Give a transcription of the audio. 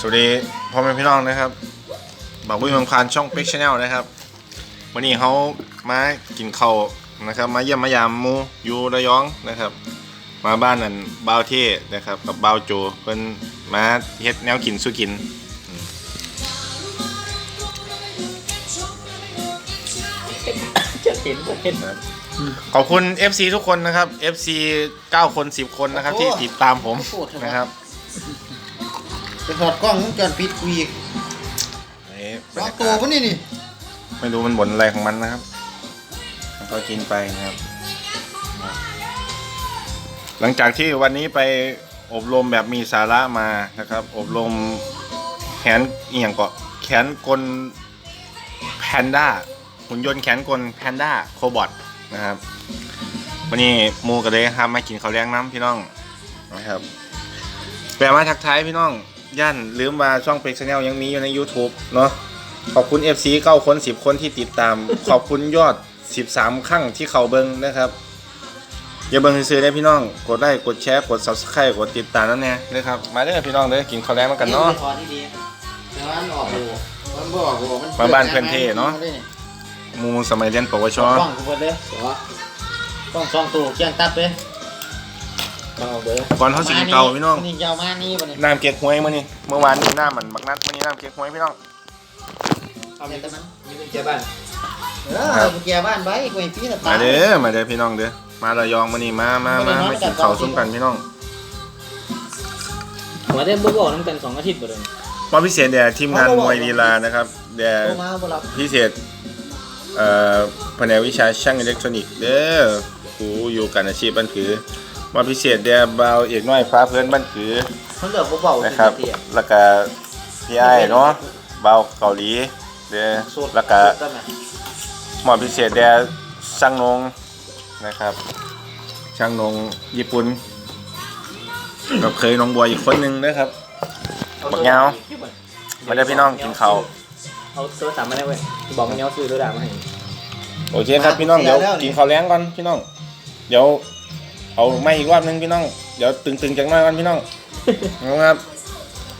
สวัสดีพ่อแม่พี่น้องนะครับบักบุ้ยเมืองพานช่องเป็กชาแนลนะครับวันนี้เขามากินข้าวนะครับ มาเยี่ยมมายามมูอยู่ระยองนะครับ มาบ้านนั่นบ่าวเท่นะครับกับบ่าวโจเพิ่นมาเฮ็ดแนวกินสู้กินจะเห็นเห็นขอบคุณ FC ทุกคนนะครับ FC 9 คน 10 คนนะครับ ที่ติดตามผมนะครับ ไปถอดกล้องวงจรปิดกูอีกนี่บรล็รอกยาตัวกาศมันนี่นี่ไม่รู้มันบ่นอะไรของมันนะครับมันก็กินไปนะครับ หลังจากที่วันนี้ไปอบรมแบบมีสาระมานะครับ อบรมแขนเอียงเกาะแขนกลแพนด้าหุ่นยนต์แขนกลแพนด้าโคบอทนะครับ วันนี้หมูกระเลยครับมากินข้าวแรงน้ำพี่น้องนะครับ แปลมาทักทายพี่น้อง ย่านลืมว่าช่องเป็กชาแนลยังมีอยู่ใน YouTube เนาะขอบคุณ FC 9คน 10 คนที่ติดตาม ขอบคุณยอด 13 ครั้งที่เขาเบิ้งนะครับ อย่าเบิ้งซื้อๆได้พี่น้อง กดไลค์กดแชร์กด Subscribe กดติดตามนั่นแน่นะครับ มาเด้อพี่น้องเด้อกินข้าวแรงมากันเนาะถอดดีๆแต่ว่ามันออกดูมันบ่ออกดูมันมาบ้านเพื่อนเท่เนาะ หมูสมัยเรียนปวชกล้องกูเปิดเลยเดี๋ยวกล้องสองตัวเกียงตับเลยต้อง เอาเด้อก่อนเขาสิกินเก่าพี่น้องนี่ยาวมานี่บ่เนี่ยน้ำเก๊กฮวยมื้อนี้เมื่อวานนี้น้ำมันบักนัดมื้อนี้น้ำเก๊กฮวยพี่น้องเอามีแต่มันมีเป็นเจ้าบ้านเออเอาเกียร์บ้านไว้กูให้พี่น่ะตมาเด้อมาเด้อพี่น้องเด้อมาระยองมื้อนี้มามามามากินข้าวซุ้มกันพี่น้องหัวได้บ่บอกน้ำกันสองอาทิตย์บ่เด้อมอบพิเศษแด่ทีมงานมวยลีลานะครับแด่โทรมาบ่รับพิเศษเอ่อแผนกวิชาช่างอิเล็กทรอนิกส์เด้อครูอยู่กันอาชีพบ้านผือ มอบพิเศษแด่บาวเอกน้อยฟ้าเพื่อนบ้านผือมันเหลือเบาๆนะครับเตี้ยแล้วก็พี่ไอ้ายเนาะบาวเกาหลีเด้อๆสูตรแล้วก็สูตรกันน่ะมอบพิเศษแด่ช่างนงนะครับ ช่างนงญี่ปุ่นกับเคยน้องบัวอีกคนหนึงนะครับบักยาวมาเด้อพี่น้องกินข้าวเอาโทรศัพท์มาได้เว้ยบอกมันเนี้ยซื้อโทรศัพท์มาให้โอเคครับพี่น้องเดี๋ยวกินข้าวแล้งก่อนพี่น้อง เดี๋ยว เอาไม่อีกรอบนึงพี่น้อง เดี๋ยวตึงๆจากหน้อยก่อนพี่น้องนะครับ